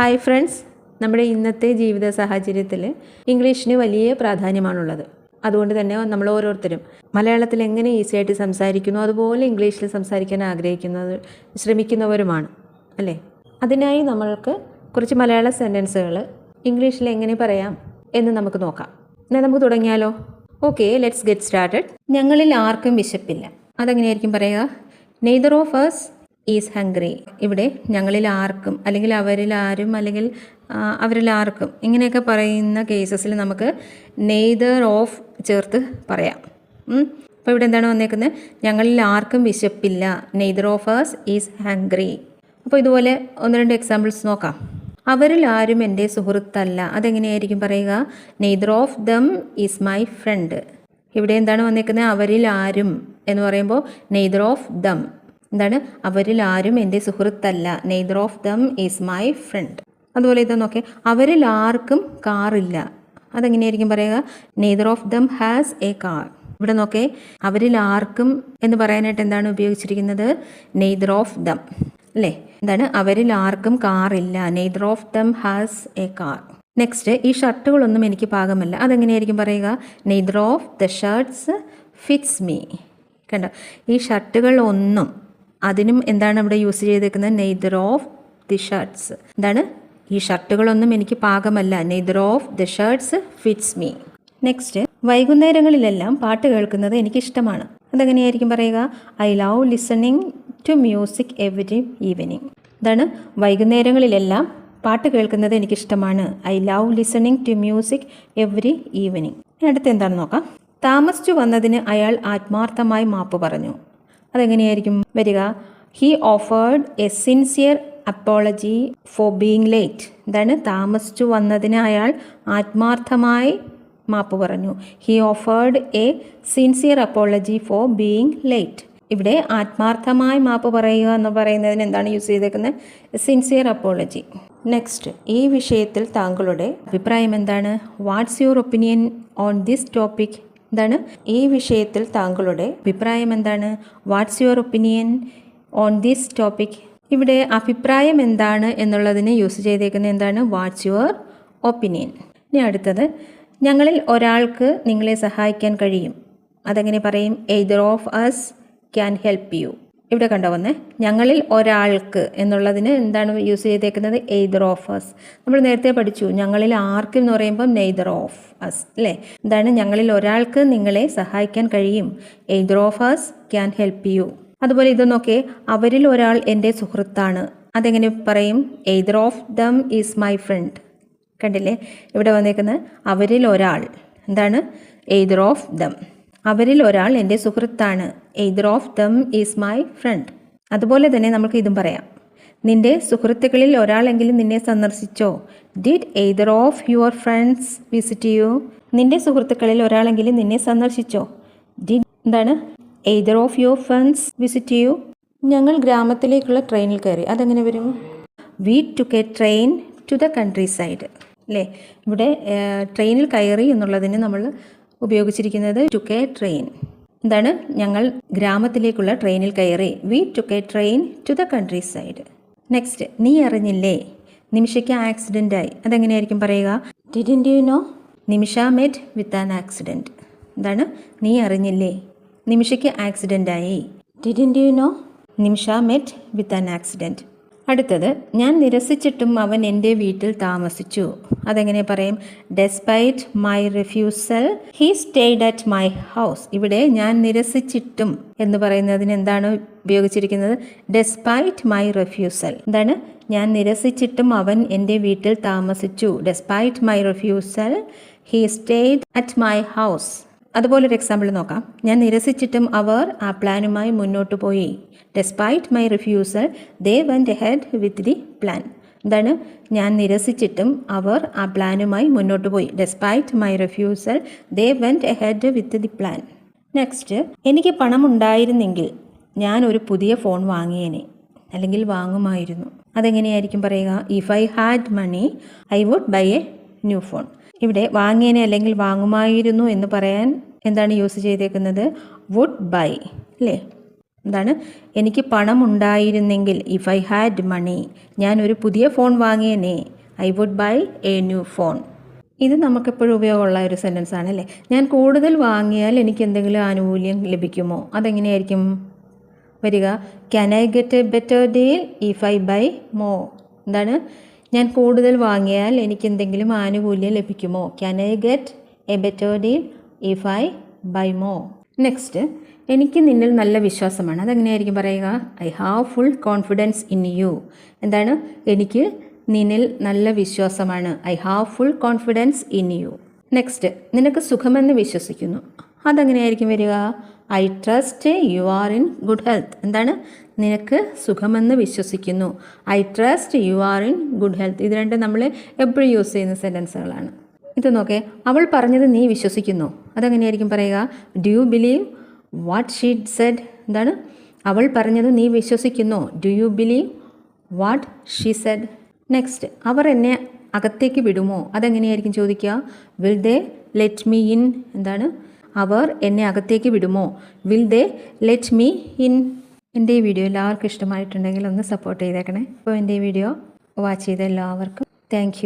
Hi friends നമ്മുടെ ഇന്നത്തെ ജീവിത സാഹചര്യത്തിൽ ഇംഗ്ലീഷിന് വലിയ പ്രാധാന്യമാണുള്ളത്. അതുകൊണ്ട് തന്നെ നമ്മൾ ഓരോരുത്തരും മലയാളത്തിൽ എങ്ങനെ ഈസി ആയിട്ട് സംസാരിക്കുന്നു അതുപോലെ ഇംഗ്ലീഷിൽ സംസാരിക്കാൻ ആഗ്രഹിക്കുന്നത് ശ്രമിക്കുന്നവരുമാണ്. അല്ലേ? അതിനായി നമ്മൾക്ക് കുറച്ച് മലയാള സെന്റൻസുകൾ ഇംഗ്ലീഷിൽ എങ്ങനെ പറയാം എന്ന് നമുക്ക് നോക്കാം. എന്നാൽ നമുക്ക് തുടങ്ങിയാലോ? ഓക്കെ ലെറ്റ്സ് ഗെറ്റ് സ്റ്റാർട്ടഡ് ഞങ്ങളിൽ ആർക്കും വിശപ്പില്ല. അതെങ്ങനെയായിരിക്കും പറയുക? Neither of us is hungry. ഇവിടെ ഞങ്ങളിൽ ആർക്കും അല്ലെങ്കിൽ അവരിൽ ആരും അല്ലെങ്കിൽ അവരിൽ ആർക്കും ഇങ്ങനെയൊക്കെ പറയുന്ന കേസസിൽ നമുക്ക് നെയ്തർ ഓഫ് ചേർത്ത് പറയാം. അപ്പോൾ ഇവിടെ എന്താണ് വന്നേക്കുന്നത്? ഞങ്ങളിൽ ആർക്കും വിശപ്പില്ല. Neither of us is hungry അപ്പോൾ ഇതുപോലെ ഒന്ന് രണ്ട് എക്സാമ്പിൾസ് നോക്കാം. അവരിൽ ആരും എന്റെ സുഹൃത്തല്ല. അതെങ്ങനെയായിരിക്കും പറയുക? Neither of them is my friend. ഇവിടെ എന്താണ് വന്നേക്കുന്നത്? അവരിൽ ആരും എന്ന് പറയുമ്പോൾ നെയ്തർ ഓഫ് ദം. എന്താണ്? അവരിൽ ആരും എന്റെ സുഹൃത്തല്ല. Neither of them is my friend അതുപോലെ ഇത് നോക്കേ. അവരിൽ ആർക്കും കാറില്ല അതെങ്ങനെയായിരിക്കും പറയുക? Neither of them has a car ഇവിടെ നോക്കേ. അവരിൽ ആർക്കും എന്ന് പറയാനായിട്ട് എന്താണ് ഉപയോഗിച്ചിരിക്കുന്നത്? നെയ്തർ ഓഫ് ദം അല്ലേ? എന്താണ്? അവരിൽ ആർക്കും കാറില്ല neither of them has a car next ഈ ഷർട്ടുകളൊന്നും എനിക്ക് പാകമല്ല. അതെങ്ങനെയായിരിക്കും പറയുക? Neither of the shirts fits me കണ്ടോ? ഈ ഷർട്ടുകൾ ഒന്നും അതിനും എന്താണ് ഇവിടെ യൂസ് ചെയ്തേക്കുന്നത്? നെയ്തർ ഓഫ് ദി ഷർട്ട്സ് എന്താണ്? ഈ ഷർട്ടുകളൊന്നും എനിക്ക് പാകമല്ല. Neither of the shirts fits me next വൈകുന്നേരങ്ങളിലെല്ലാം പാട്ട് കേൾക്കുന്നത് എനിക്കിഷ്ടമാണ്. അതെങ്ങനെയായിരിക്കും പറയുക? I love listening to music every evening ഇതാണ് വൈകുന്നേരങ്ങളിലെല്ലാം പാട്ട് കേൾക്കുന്നത് എനിക്കിഷ്ടമാണ്. I love listening to music every evening അടുത്ത് എന്താണെന്ന് നോക്കാം. താമസിച്ചു വന്നതിന് അയാൾ ആത്മാർത്ഥമായി മാപ്പ് പറഞ്ഞു. അതെങ്ങനെയായിരിക്കും വരിക? He offered a sincere apology for being late എന്താണ്? താമസിച്ചു വന്നതിന് അയാൾ ആത്മാർത്ഥമായി മാപ്പ് പറഞ്ഞു. He offered a sincere apology for being late ഇവിടെ ആത്മാർത്ഥമായി മാപ്പ് പറയുക എന്ന് പറയുന്നതിന് എന്താണ് യൂസ് ചെയ്തേക്കുന്നത്? സിൻസിയർ അപ്പോളജി നെക്സ്റ്റ് ഈ വിഷയത്തിൽ താങ്കളുടെ അഭിപ്രായം എന്താണ്? What's your opinion on this topic എന്താണ്? ഈ വിഷയത്തിൽ താങ്കളുടെ അഭിപ്രായം എന്താണ്? What's your opinion on this topic ഇവിടെ അഭിപ്രായം എന്താണ് എന്നുള്ളതിന് യൂസ് ചെയ്തേക്കുന്നത് എന്താണ്? വാട്ട്സ് യുവർ ഒപ്പീനിയൻ ഇനി അടുത്തത് ഞങ്ങളിൽ ഒരാൾക്ക് നിങ്ങളെ സഹായിക്കാൻ കഴിയും. അതെങ്ങനെ പറയും? Either of us can help you ഇവിടെ കണ്ടോ വന്നേ? ഞങ്ങളിൽ ഒരാൾക്ക് എന്നുള്ളതിന് എന്താണ് യൂസ് ചെയ്തേക്കുന്നത്? എയ്തർ ഓഫ് അസ് നമ്മൾ നേരത്തെ പഠിച്ചു ഞങ്ങളിൽ ആർക്ക് എന്ന് പറയുമ്പോൾ നെയ്തർ ഓഫ് അസ് അല്ലേ? എന്താണ് ഞങ്ങളിൽ ഒരാൾക്ക് നിങ്ങളെ സഹായിക്കാൻ കഴിയും? Either of us can help you അതുപോലെ ഇത് നോക്കേ അവരിൽ ഒരാൾ എന്റെ സുഹൃത്താണ്. അതെങ്ങനെ പറയും? Either of them is my friend കണ്ടില്ലേ? ഇവിടെ വന്നേക്കുന്നത് അവരിൽ ഒരാൾ. എന്താണ്? എയ്തർ ഓഫ് ദം അവരിൽ ഒരാൾ എന്റെ സുഹൃത്താണ്. Either of them is my friend അതുപോലെ തന്നെ നമുക്ക് ഇതും പറയാം. നിന്റെ സുഹൃത്തുക്കളിൽ ഒരാളെങ്കിലും നിന്നെ സന്ദർശിച്ചോ? Did either of your friends visit you നിന്റെ സുഹൃത്തുക്കളിൽ ഒരാളെങ്കിലും നിന്നെ സന്ദർശിച്ചോ? ഡിഡ് എന്താണ്? Either of your friends visit you ഞങ്ങൾ ഗ്രാമത്തിലേക്കുള്ള ട്രെയിനിൽ കയറി. അതെങ്ങനെ വരും? We took train to the countryside അല്ലേ ഇവിടെ ട്രെയിനിൽ കയറി എന്നുള്ളതിന് നമ്മൾ ഉപയോഗിച്ചിരിക്കുന്നത് ടു കെ ട്രെയിൻ എന്താണ് ഞങ്ങൾ ഗ്രാമത്തിലേക്കുള്ള ട്രെയിനിൽ കയറി we took train to the countryside next നീ അറിഞ്ഞില്ലേ? നിമിഷയ്ക്ക് ആക്സിഡന്റ് ആയി. അതെങ്ങനെയായിരിക്കും പറയുക? Didn't you know Nimisha met with an accident എന്താണ് നീ അറിഞ്ഞില്ലേ? നിമിഷയ്ക്ക് ആക്സിഡന്റ് ആയി. Didn't you know Nimisha met with an accident അടുത്തത് ഞാൻ നിരസിച്ചിട്ടും അവൻ എന്റെ വീട്ടിൽ താമസിച്ചു. അതെങ്ങനെ പറയും? Despite my refusal he stayed at my house ഇവിടെ ഞാൻ നിരസിച്ചിട്ടും എന്ന് പറയുന്നതിന് എന്താണ് ഉപയോഗിച്ചിരിക്കുന്നത്? ഡെസ്പൈറ്റ് മൈ റിഫ്യൂസൽ എന്താണ്? ഞാൻ നിരസിച്ചിട്ടും അവൻ എന്റെ വീട്ടിൽ താമസിച്ചു. Despite my refusal he stayed at my house അതുപോലൊരു എക്സാമ്പിൾ നോക്കാം. ഞാൻ നിരസിച്ചിട്ടും അവർ ആ പ്ലാനുമായി മുന്നോട്ട് പോയി. Despite my refusal they went head with the plan എന്താണ്? ഞാൻ നിരസിച്ചിട്ടും അവർ ആ പ്ലാനുമായി മുന്നോട്ട് പോയി. Despite my refusal they went head with the plan next എനിക്ക് പണം ഉണ്ടായിരുന്നെങ്കിൽ ഞാൻ ഒരു പുതിയ ഫോൺ വാങ്ങിയേനെ. അല്ലെങ്കിൽ വാങ്ങുമായിരുന്നു. അതെങ്ങനെയായിരിക്കും പറയുക? If I had money I would buy a new phone ഇവിടെ വാങ്ങിയേനെ അല്ലെങ്കിൽ വാങ്ങുമായിരുന്നു എന്ന് പറയാൻ എന്താണ് യൂസ് ചെയ്തേക്കുന്നത്? വുഡ് ബൈ അല്ലേ എന്താണ്? എനിക്ക് പണം ഉണ്ടായിരുന്നെങ്കിൽ ഇഫ് ഐ ഹാഡ് മണി ഞാൻ ഒരു പുതിയ phone വാങ്ങിയേനെ. I would buy a new phone ഇത് നമുക്കെപ്പോഴും ഉപയോഗമുള്ള ഒരു സെന്റൻസ് ആണ് അല്ലേ ഞാൻ കൂടുതൽ വാങ്ങിയാൽ എനിക്ക് എന്തെങ്കിലും ആനുകൂല്യം ലഭിക്കുമോ? അതെങ്ങനെയായിരിക്കും? വരിക. Can I get a better deal if I buy more എന്താണ്? ഞാൻ കൂടുതൽ വാങ്ങിയാൽ എനിക്ക് എന്തെങ്കിലും ആനുകൂല്യം ലഭിക്കുമോ? Can I get a better deal if I buy more next എനിക്ക് നിന്നിൽ നല്ല വിശ്വാസമാണ്. അതെങ്ങനെയായിരിക്കും പറയുക? I have full confidence in you എന്താണ്? എനിക്ക് നിന്നിൽ നല്ല വിശ്വാസമാണ്. I have full confidence in you next നിനക്ക് സുഖമെന്ന് വിശ്വസിക്കുന്നു. അതെങ്ങനെയായിരിക്കും വരിക? I trust you are in good health എന്താണ്? നിനക്ക് സുഖമെന്ന് വിശ്വസിക്കുന്നു. I trust you are in good health ഇത് രണ്ടും നമ്മൾ എപ്പോഴും യൂസ് ചെയ്യുന്ന സെന്റൻസുകളാണ് ഇത് നോക്കേ അവൾ പറഞ്ഞത് നീ വിശ്വസിക്കുന്നു. അതെങ്ങനെയായിരിക്കും പറയുക? Do you believe what she said എന്താണ്? അവൾ പറഞ്ഞത് നീ വിശ്വസിക്കുന്നു. Do you believe what she said next അവർ എന്നെ അകത്തേക്ക് വിടുമോ? അതെങ്ങനെയായിരിക്കും ചോദിക്കുക? Will they let me in എന്താണ്? അവർ എന്നെ അകത്തേക്ക് വിടുമോ? Will they let me in എന്റെ ഈ വീഡിയോ എല്ലാവർക്കും ഇഷ്ടമായിട്ടുണ്ടെങ്കിൽ ഒന്ന് സപ്പോർട്ട് ചെയ്തേക്കണേ. അപ്പോൾ എന്റെ ഈ വീഡിയോ വാച്ച് ചെയ്ത എല്ലാവർക്കും താങ്ക്